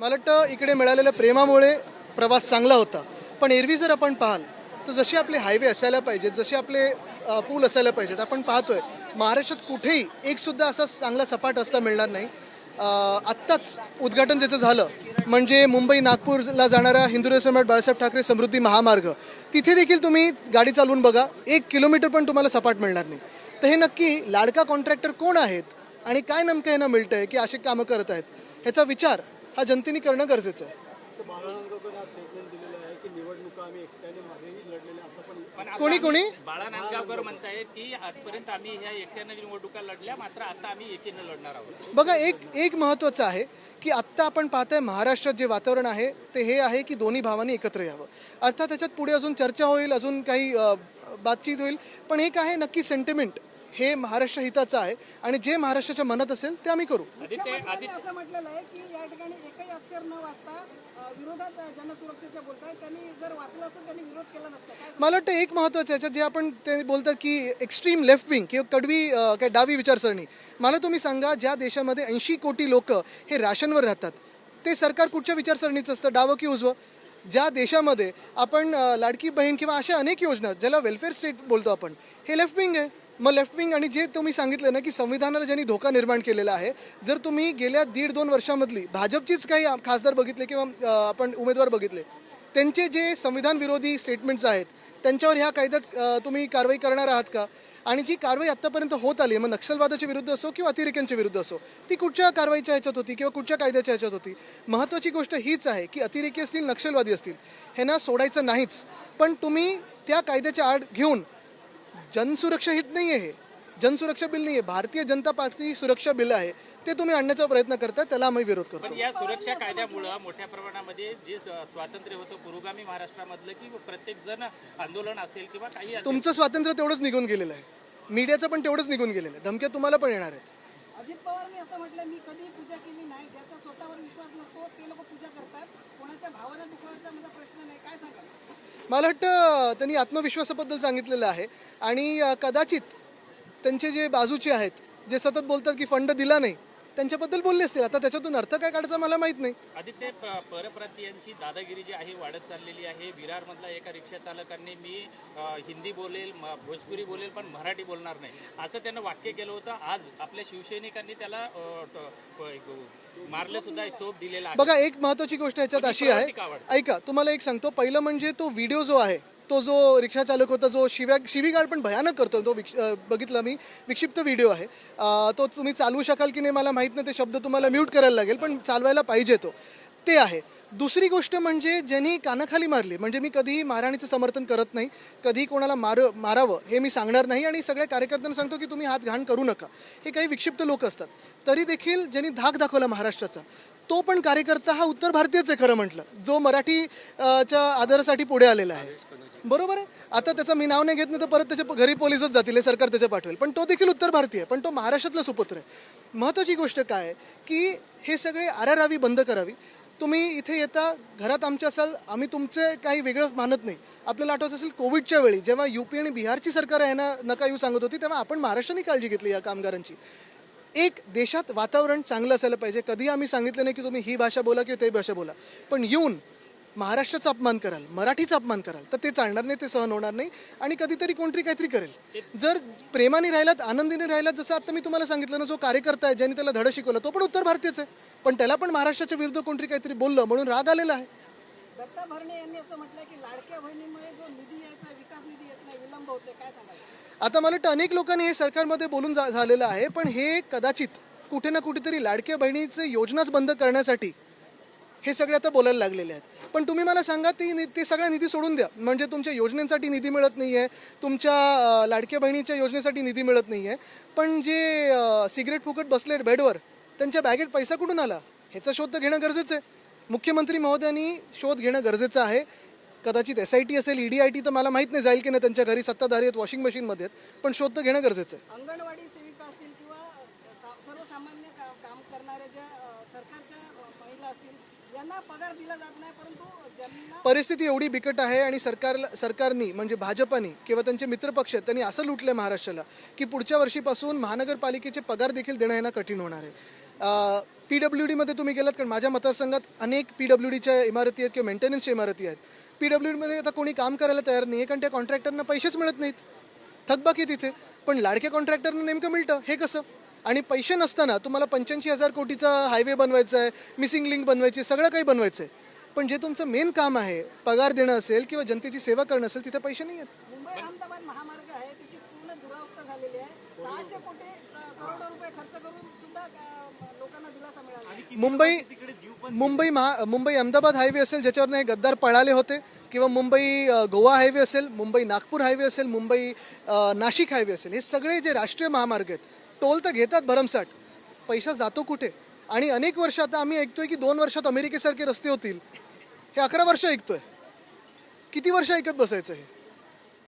मला वाटतं इकडे मिळालेल्या प्रेमामुळे प्रवास चांगला होता. पण एरवी जर आपण पाहाल तर जसे आपले हायवे असायला पाहिजेत जसे आपले पूल असायला पाहिजेत आपण पाहतोय महाराष्ट्रात कुठेही एकसुद्धा असा चांगला सपाट रस्ता मिळणार नाही. आत्ताच उद्घाटन ज्याचं झालं म्हणजे मुंबई नागपूरला जाणारा हिंदू सम्राट बाळासाहेब ठाकरे समृद्धी महामार्ग तिथे देखील तुम्ही गाडी चालवून बघा एक किलोमीटर पण तुम्हाला सपाट मिळणार नाही. तर हे नक्की लाडका कॉन्ट्रॅक्टर कोण आहेत आणि काय नेमकं यांना मिळतं आहे की अशी कामं करत आहेत ह्याचा विचार हा जनतेने करणं गरजेचं आहे. कोणी कोणी? बाळा नांदगावकर म्हणतायत की आजपर्यंत आम्ही ह्या एकट्यानं निवडणुका लढल्या मात्र आता आम्ही एकीनं लढणार आहोत. बघा एक एक महत्त्वाचं आहे की आत्ता आपण पाहताय महाराष्ट्रात जे वातावरण आहे ते हे आहे की दोन्ही भावांनी एकत्र यावं. अर्थात त्याच्यात पुढे अजून चर्चा होईल अजून काही बातचीत होईल पण एक आहे नक्की सेंटिमेंट हे महाराष्ट्र हिताचं आहे आणि जे महाराष्ट्राच्या मनात असेल ते आम्ही करू. असं म्हटलेलं आहे की या ठिकाणी एकही अक्षर न वाचता विरोधात जनसुरक्षेच्या बोलताय त्यांनी जर वाचलं असतं त्यांनी विरोध केला नसता. मला वाटतं एक महत्त्वाचं याच्यात जे आपण ते बोलतात की एक्स्ट्रीम लेफ्ट विंग किंवा कडवी काय डावी विचारसरणी. मला तुम्ही सांगा ज्या देशामध्ये ऐंशी कोटी लोक हे राशनवर राहतात ते सरकार कुठच्या विचारसरणीचं असतं? डावं की उजवं? ज्या देशामध्ये आपण लाडकी बहीण किंवा अशा अनेक योजना ज्याला वेलफेअर स्टेट बोलतो आपण हे लेफ्ट विंग आहे. मग लेफ्ट विंग आणि जे तुम्ही सांगितलं ना की संविधानाला ज्यांनी धोका निर्माण केलेला आहे जर तुम्ही गेल्या दीड दोन वर्षामधली भाजपचीच काही खासदार बघितले किंवा आपण उमेदवार बघितले त्यांचे जे संविधान विरोधी स्टेटमेंट्स आहेत त्यांच्यावर ह्या कायद्यात तुम्ही कारवाई करणार आहात का? आणि जी कारवाई आत्तापर्यंत होत आली मग नक्षलवादाच्या विरुद्ध असो किंवा अतिरेक्यांच्या विरुद्ध असो ती कुठच्या कारवाईच्या ह्याच्यात होती किंवा कुठच्या कायद्याच्या ह्याच्यात होती? महत्त्वाची गोष्ट हीच आहे की अतिरेकी असतील नक्षलवादी असतील ह्यांना सोडायचं नाहीच. पण तुम्ही त्या कायद्याच्या आड घेऊन जनसुरक्षा हित नाही आहे हे. जनसुरक्षा बिल नाही आहे भारतीय जनता पार्टी सुरक्षा बिल आहे. ते तुम्ही आणण्याचा प्रयत्न करताय त्याला आम्ही विरोध करतो. पण या सुरक्षा कायद्यामुळं मोठ्या प्रमाणामध्ये जे स्वातंत्र्य होतं पुरोगामी महाराष्ट्रामधलं की प्रत्येक जण आंदोलन असेल किंवा काही असेल. तुमचं स्वातंत्र्य तेवढंच निघून गेलेलं आहे. मीडियाचं पण तेवढंच निघून गेलेलं आहे. धमक्या तुम्हाला पण येणार आहेत. अजित पवारांनी असं म्हटलं मी कधी पूजा केली नाही ज्याचा स्वतःवर विश्वास नसतो ते लोक पूजा करतात. कोणाच्या भावना दुखवायचा माझा प्रश्न नाही. काय सांगाल? मला वाटतं त्यांनी आत्मविश्वासाबद्दल सांगितलेलं आहे. आणि कदाचित त्यांचे जे बाजूचे आहेत जे सतत बोलतात की फंड दिला नाही त्यांच्याबद्दल बोलले असतील. आता त्याच्यातून अर्थ काय काढायचा मला माहीत नाही. आदित्य परप्रांतीयांची दादागिरी जी आहे वाढत चाललेली आहे. विरारमधला एका रिक्षा चालकांनी मी हिंदी बोलेल भोजपुरी बोलेल पण मराठी बोलणार नाही. असं त्यानं वाक्य केलं होतं. आज आपल्या शिवसैनिकांनी त्याला मारलं सुद्धा एक चोप दिलेला बघा एक महत्वाची गोष्ट ह्याच्यात अशी आहे. ऐका तुम्हाला एक सांगतो. पहिलं म्हणजे तो व्हिडिओ जो आहे तो जो रिक्षा चालक होता जो शिव्या शिवीगाळ पण भयानक करतो तो विक्ष- बघितला मी. विक्षिप्त व्हिडिओ आहे. तो तुम्ही चालवू शकाल की नाही मला माहीत नाही ते शब्द तुम्हाला म्यूट करायला लागेल पण चालवायला पाहिजे तो. ते आहे. दुसरी गोष्ट म्हणजे ज्यांनी कानाखाली मारली म्हणजे मी कधीही मारहाणीचं समर्थन करत नाही कधीही कोणाला मार मारावं हे मी सांगणार नाही आणि सगळ्या कार्यकर्त्यांना सांगतो की तुम्ही हात घाण करू नका. हे काही विक्षिप्त लोक असतात. तरी देखील ज्यांनी धाक दाखवला महाराष्ट्राचा तो पण कार्यकर्ता हा उत्तर भारतीयच आहे खरं म्हटलं जो मराठी च्या आदरासाठी पुढे आलेला आहे. बरोबर आहे. आता त्याचं मी नाव नाही घेत नाही तर परत त्याच्या घरी पोलिसच जातील हे सरकार त्याच्या पाठवेल. पण तो देखील उत्तर भारतीय पण तो महाराष्ट्रातला सुपुत्र आहे. महत्त्वाची गोष्ट काय की हे सगळे आरारावी बंद करावी. तुम्ही इथे येता घरात आमच्या असाल आम्ही तुमचे काही वेगळं मानत नाही. आपल्याला आठवत असेल कोविडच्या वेळी जेव्हा यू पी आणि बिहारची सरकार आहे ना नका येऊ सांगत होती तेव्हा आपण महाराष्ट्राने काळजी घेतली या कामगारांची. एक देशात वातावरण चांगलं असायला पाहिजे. कधी आम्ही सांगितलं नाही की तुम्ही ही भाषा बोला किंवा ते भाषा बोला. पण येऊन महाराष्ट्राचा अपमान कराल मराठीचा अपमान कराल तर ते चालणार नाही ते सहन होणार नाही आणि कधीतरी कोणतरी काहीतरी करेल. जर प्रेमाने राहिलात आनंदीने राहिलात जसं आता मी तुम्हाला सांगितलं ना जो कार्यकर्ता आहे ज्यांनी त्याला धडं शिकवलं तो पण उत्तर भारतीयच आहे. पण त्याला पण महाराष्ट्राच्या विरुद्ध कोणतरी काहीतरी बोललं म्हणून राग आलेला आहे. दत्ता भरणे यांनी असं म्हटलं की लाडक्या बहिणीमुळे जो निधी यायचा विकास निधी येत नाही विलंब होते काय सांगाल? आता मला वाटतं अनेक लोकांनी हे सरकारमध्ये बोलून झालेलं आहे पण हे कदाचित कुठे ना कुठेतरी लाडक्या बहिणीचे योजनाच बंद करण्यासाठी हे सगळे आता बोलायला लागलेले आहेत. पण तुम्ही मला सांगा ती नि- ते सगळ्या निधी सोडून द्या. म्हणजे तुमच्या योजनेसाठी निधी मिळत नाही आहे तुमच्या लाडक्या बहिणीच्या योजनेसाठी निधी मिळत नाही आहे पण जे सिगरेट फुकट बसले बेडवर त्यांच्या बॅगेत पैसा कुठून आला? ह्याचा शोध तर घेणं गरजेचं आहे. मुख्यमंत्री महोदयांनी शोध घेणं गरजेचं आहे. कदाचित एस आय टी असेल ईडी आय टी तर मला माहीत नाही जाईल की नाही त्यांच्या घरी सत्ताधारी आहेत वॉशिंग मशीनमध्ये आहेत पण शोध तर घेणं गरजेचं आहे. अंगणवाडी सेविका असतील किंवा सर्वसामान्य काम करणाऱ्या ज्या सरकारच्या महिला असतील यांना पगार दिला जात नाही परंतु ज्यांना परिस्थिती एवढी बिकट आहे आणि सरकार सरकारनी म्हणजे भाजपानी किंवा त्यांचे मित्रपक्ष आहेत, त्यांनी असं लुटलं महाराष्ट्राला की पुढच्या वर्षीपासून महानगरपालिकेचे पगार देखील देणं यांना कठीण होणार आहे. पी डब्ल्यू डीमध्ये तुम्ही गेलात कारण माझ्या मतदारसंघात अनेक पी डब्ल्यू डीच्या इमारती आहेत किंवा मेंटेनन्सच्या इमारती आहेत. पी डब्ल्यू डीमध्ये आता कोणी काम करायला तयार नाही आहे कारण त्या कॉन्ट्रॅक्टरना पैसेच मिळत नाहीत. थकबाकी तिथे. पण लाडक्या कॉन्ट्रॅक्टरनं नेमकं मिळतं हे कसं? आणि पैसे नसताना तुम्हाला पंच्याऐंशी हजार कोटीचा हायवे बनवायचा आहे मिसिंग लिंक बनवायची आहे, सगळं काही बनवायचं आहे पण जे तुमचं मेन काम आहे पगार देणं असेल किंवा जनतेची सेवा करणं असेल तिथे पैसे नाही आहेत. मुंबई अहमदाबाद महामार्ग आहे त्याची पूर्ण दुरावस्था झालेली आहे. सहाशे कोटी अ, करोड रुपये खर्च करून सुद्धा अ, लोकांना दिलासा मिळाला नाही. मुंबई मुंबई महा मुंबई अहमदाबाद हायवे असेल ज्याच्यावर हे गद्दार पळाले होते किंवा मुंबई अ, गोवा हायवे असेल मुंबई नागपूर हायवे असेल मुंबई अ, नाशिक हायवे असेल हे सगळे जे राष्ट्रीय महामार्ग आहेत टोल तर घेतात भरमसाठ. पैसा जातो कुठे? आणि अनेक वर्ष आता आम्ही ऐकतोय की दोन वर्षात अमेरिकेसारखे रस्ते होतील. हे अकरा वर्ष ऐकतोय. किती वर्ष ऐकत बसायचं हे?